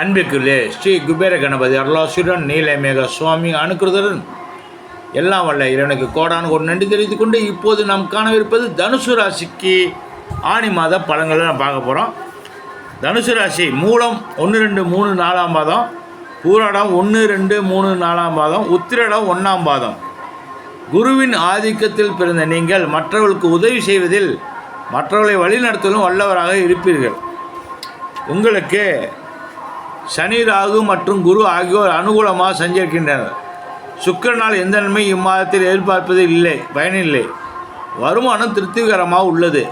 அன்பிற்குள்ளே ஸ்ரீ குபேர கணபதி அருளாசுரன் நீலமேக சுவாமி அனுக்கிருதரன். எல்லாம் வல்ல இறைவனுக்கு கோடான ஒரு நன்றி தெரிவித்துக் கொண்டு இப்போது நாம் காணவிருப்பது தனுசு ராசிக்கு ஆணி மாத பழங்களை நம்ம பார்க்க போகிறோம் தனுசு ராசி மூலம் ஒன்று ரெண்டு மூணு நாலாம் பாதம். பூராடம் ஒன்று ரெண்டு மூணு நாலாம் பாதம். உத்திரடம் ஒன்றாம் பாதம். குருவின் ஆதிக்கத்தில் பிறந்த நீங்கள் மற்றவர்களுக்கு உதவி செய்வதில் மற்றவர்களை வழிநடத்தலும் வல்லவராக இருப்பீர்கள். உங்களுக்கு சனி ராகு மற்றும் குரு ஆகியோர் அனுகூலமாக சஞ்சரிக்கின்றனர். சுக்கிரனால் எந்த நன்மை இம்மாதத்தில் எதிர்பார்ப்பது இல்லை பயனில்லை. வருமானம் திருப்திகரமாக உள்ளது.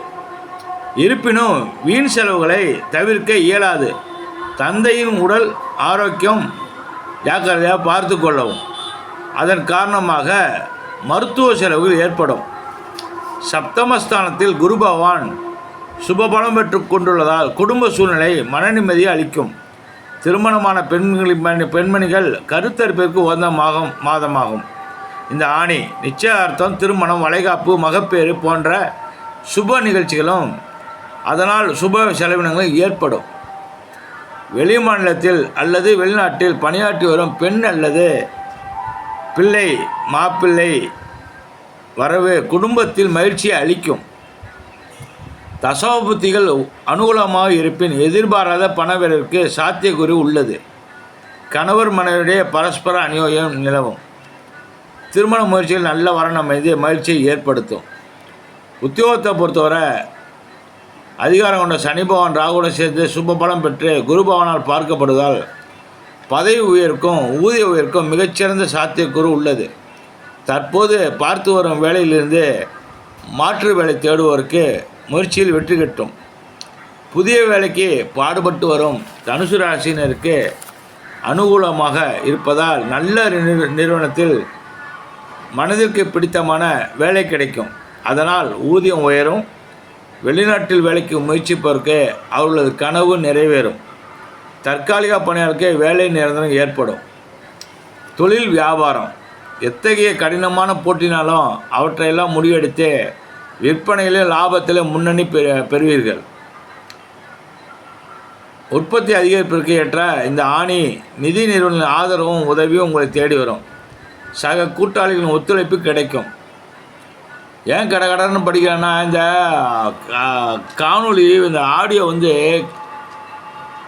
இருப்பினும் வீண் செலவுகளை தவிர்க்க இயலாது. தந்தையின் உடல் ஆரோக்கியம் ஜாக்கிரதையாக பார்த்து கொள்ளவும். அதன் காரணமாக மருத்துவ செலவுகள் ஏற்படும். சப்தமஸ்தானத்தில் குரு பகவான் சுபபலம் பெற்று கொண்டுள்ளதால் குடும்ப சூழ்நிலை மன நிம்மதியை அளிக்கும். திருமணமான பெண்களின் பெண்மணிகள் கருத்தரிப்பிற்கு உகந்த மாதம் மாதமாகும். இந்த ஆணி நிச்சயார்த்தம் திருமணம் வளைகாப்பு மகப்பேறு போன்ற சுப நிகழ்ச்சிகளும் அதனால் சுப செலவினங்களும் ஏற்படும். வெளி மாநிலத்தில் அல்லது வெளிநாட்டில் பணியாற்றி வரும் பெண் அல்லது பிள்ளை மாப்பிள்ளை வரவு குடும்பத்தில் மகிழ்ச்சியை அளிக்கும். தசோபுத்திகள் அனுகூலமாக இருப்பின் எதிர்பாராத பணவரவிற்கு சாத்தியக்குறி உள்ளது. கணவர் மனைவியுடைய பரஸ்பர அநியோகம் நிலவும். திருமண முயற்சியில் நல்ல வரன் அமைந்து மகிழ்ச்சியை ஏற்படுத்தும். உத்தியோகத்தை பொறுத்தவரை அதிகாரம் கொண்ட சனி பகவான் ராகுடன் சேர்ந்து சுப பலம் பெற்று குரு பகவானால் பார்க்கப்படுவதால் பதவி உயர்க்கும் ஊதிய உயர்க்கும் மிகச்சிறந்த சாத்தியக்கூறு உள்ளது. தற்போது பார்த்து வரும் வேலையிலிருந்து மாற்று வேலை தேடுவோருக்கு முயற்சியில் வெற்றி கிட்டும். புதிய வேலைக்கு பாடுபட்டு வரும் தனுசு ராசினருக்கு அனுகூலமாக இருப்பதால் நல்ல நிறு- நிறுவனத்தில் மனதிற்கு பிடித்தமான வேலை கிடைக்கும். அதனால் ஊதியம் உயரும். வெளிநாட்டில் வேலைக்கு முயற்சிப்பவருக்கு அவர்களது கனவு நிறைவேறும். தற்காலிக பணியாளருக்கு வேலை நிரந்தரம் ஏற்படும். தொழில் வியாபாரம். எத்தகைய கடினமான போட்டினாலும் அவற்றையெல்லாம் முடிவெடுத்து விற்பனையிலே லாபத்தில் முன்னணி பெ- பெறுவீர்கள். உற்பத்தி அதிகரிப்பிற்கு ஏற்ற இந்த ஆணி நிதி நிறுவன ஆதரவும் உதவியும் உங்களை தேடி வரும். சக கூட்டாளிகளின் ஒத்துழைப்பு கிடைக்கும். ஏன் கடை கடன்னு படிக்கிறேன்னா இந்த காணொலி காணொளி இந்த ஆடியோ வந்து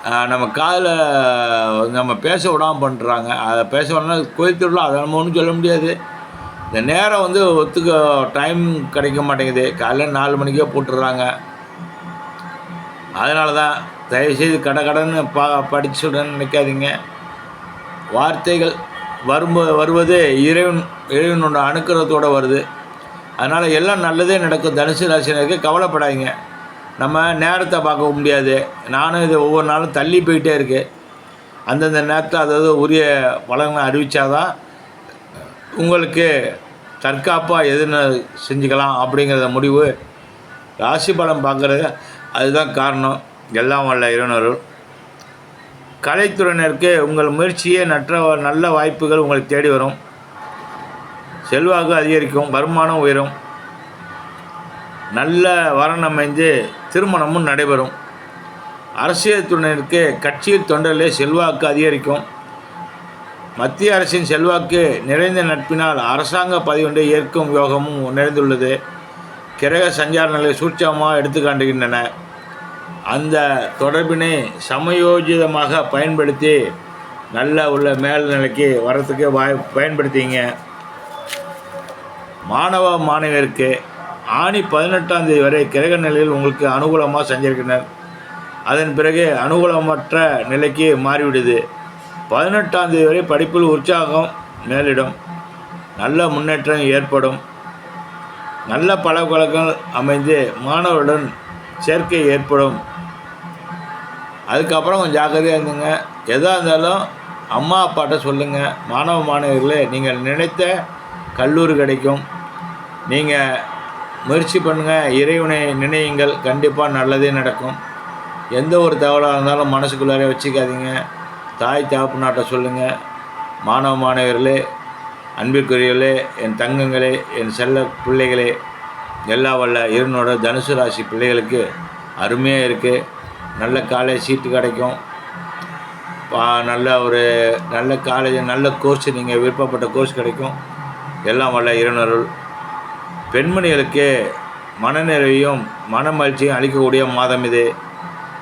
நம்ம காதில் நம்ம பேச விடாமல் பண்ணுறாங்க அதை பேச விடனா கோயில் திருவிழா அதை நம்ம ஒன்றும் சொல்ல முடியாது. இந்த நேரம் வந்து ஒத்துக்க டைம் கிடைக்க மாட்டேங்குது. காலையில் நாலு மணிக்கே போட்டுடுறாங்க. அதனால தான் தயவுசெய்து கடை கடன்னு பா படிச்சு நினைக்காதீங்க. வார்த்தைகள் வரும்ப வருவது இறைவன் இறைவனோட அனுக்கிரகத்தோடு வருது. அதனால் எல்லாம் நல்லதே நடக்கும். தனுசு ராசினருக்கு கவலைப்படாதீங்க. நம்ம நேரத்தை பார்க்க முடியாது. நானும் இது ஒவ்வொரு நாளும் தள்ளி போயிட்டே இருக்குது அந்தந்த நேரத்தில் அதாவது உரிய பலனை அறிவித்தாதான் உங்களுக்கு தற்காப்பாக எதுன்னு செஞ்சுக்கலாம் அப்படிங்கிறத முடிவு ராசி பலம் பார்க்குறது அதுதான் காரணம். எல்லாம் வல்ல இறைவனருள். கலைத்துறையினருக்கு உங்கள் முயற்சியே நற்ற நல்ல வாய்ப்புகள் உங்களை தேடி வரும். செல்வாக்கு அதிகரிக்கும் வருமானம் உயரும். நல்ல வரன் அமைந்து திருமணமும் நடைபெறும். அரசியல் துறையினருக்கு கட்சியில் தொண்டரிலே செல்வாக்கு அதிகரிக்கும். மத்திய அரசின் செல்வாக்கு நிறைந்த நட்பினால் அரசாங்க பதிவொன்றை ஏற்கும் யோகமும் நிறைந்துள்ளது. கிரக சஞ்சார நிலை சூட்சமாக எடுத்து காட்டுகின்றன. அந்த தொடர்பினை சமயோஜிதமாக பயன்படுத்தி நல்ல உள்ள மேல்நிலைக்கு வரத்துக்கு வாய் பயன்படுத்திங்க. மாணவ மாணவியருக்கு ஆணி பதினெட்டாம் தேதி வரை கிரக நிலையில் உங்களுக்கு அனுகூலமாக செஞ்சிருக்கின்றனர் அதன் பிறகு அனுகூலமற்ற நிலைக்கு மாறிவிடுது. பதினெட்டாம் தேதி வரை படிப்பில் உற்சாகம் மேலிடும். நல்ல முன்னேற்றம் ஏற்படும். நல்ல பழக்கவழக்கங்கள் அமைந்து மாணவருடன் சேர்க்கை ஏற்படும். அதுக்கப்புறம் கொஞ்சம் ஜாக்கிரதையாக இருந்துங்க. எதாக இருந்தாலும் அம்மா அப்பாட்ட சொல்லுங்கள் மாணவ மாணவிகளே நீங்கள் நினைத்த கல்லூரி கிடைக்கும். நீங்கள் முயற்சி பண்ணுங்கள் இறைவனை நினையுங்கள். கண்டிப்பாக நல்லதே நடக்கும். எந்த ஒரு தவறாக இருந்தாலும் மனசுக்குள்ளாரே வச்சுக்காதீங்க. தாய் தகப்பனாட்ட சொல்லுங்கள் மாணவ மாணவர்களே அன்பிற்குரியர்களே என் தங்கங்களே என் செல்ல பிள்ளைகளே எல்லா வல்ல இருனோட தனுசு ராசி பிள்ளைகளுக்கு அருமையாக இருக்குது நல்ல காலேஜ் சீட்டு கிடைக்கும். பா- நல்ல ஒரு நல்ல காலேஜ் நல்ல கோர்ஸ் நீங்கள் விருப்பப்பட்ட கோர்ஸ் கிடைக்கும். எல்லாம் வல்ல இருநருள் பெண்மணிகளுக்கு மனநிறைவையும் மன மகிழ்ச்சியும் அளிக்கக்கூடிய மாதம் இது.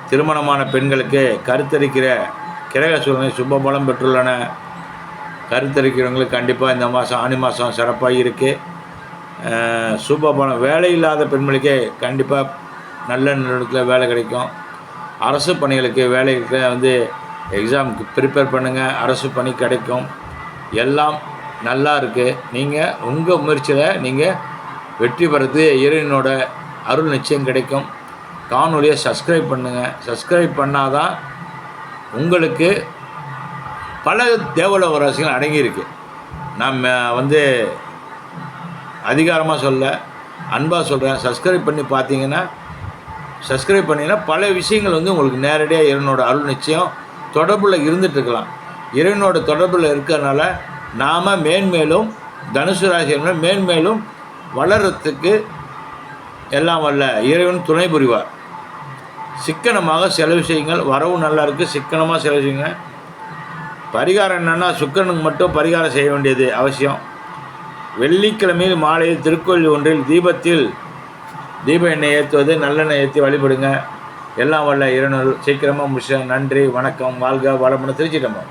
திருமணமான பெண்களுக்கு கருத்தரிக்கிற கிரக சூழ்நிலை சுப பலம் பெற்றுள்ளன. கருத்தரிக்கிறவங்களுக்கு கண்டிப்பாக இந்த மாதம் ஆனி மாதம் சிறப்பாக இருக்குது சுப பலம் வேலை இல்லாத பெண்களுக்கே கண்டிப்பாக நல்ல நிறுவனத்தில் வேலை கிடைக்கும். அரசு பணிகளுக்கு வேலைக்கு வந்து எக்ஸாமுக்கு ப்ரிப்பேர் பண்ணுங்கள் அரசு பணி கிடைக்கும். எல்லாம் நல்லா இருக்குது நீங்கள் உங்கள் முயற்சியில் நீங்கள் வெற்றி பெறது இறைவனோட அருள் நிச்சயம் கிடைக்கும். காணொலியை சப்ஸ்கிரைப் பண்ணுங்கள் சப்ஸ்கிரைப் பண்ணாதான் உங்களுக்கு பல தேவலோக ரகசியங்கள் அடங்கியிருக்கு. நம்ம வந்து அதிகாரமாக சொல்ல அன்பாக சொல்கிறேன் சப்ஸ்கிரைப் பண்ணி பார்த்தீங்கன்னா சப்ஸ்கிரைப் பண்ணிங்கன்னா பல விஷயங்கள் வந்து உங்களுக்கு நேரடியாக இறைவனோட அருள் நிச்சயம் தொடர்பில் இருந்துகிட்ருக்கலாம் இறைவனோட தொடர்பில் இருக்கிறதுனால நாம் மேன்மேலும் தனுசு ராசியங்கள் மேன்மேலும் வளர்கிறதுக்கு எல்லாம் வல்ல இறைவன் துணை புரிவார். சிக்கனமாக செலவு செய்யுங்கள். வரவு நல்லா இருக்குது சிக்கனமாக செலவு செய்யுங்க. பரிகாரம் என்னென்னா சுக்கிரனுக்கு மட்டும் பரிகாரம் செய்ய வேண்டியது அவசியம். வெள்ளிக்கிழமையில் மாலையில் திருக்கோயில் ஒன்றில் தீபத்தில் தீப எண்ணெய் ஏற்றுவது நல்லெண்ணெய் ஏற்றி வழிபடுங்க. எல்லாம் வல்ல இருநூறு சீக்கிரமாக முடிச்சேன் நன்றி வணக்கம் வாழ்க வளமுடன் திருச்சிட்டம்பம்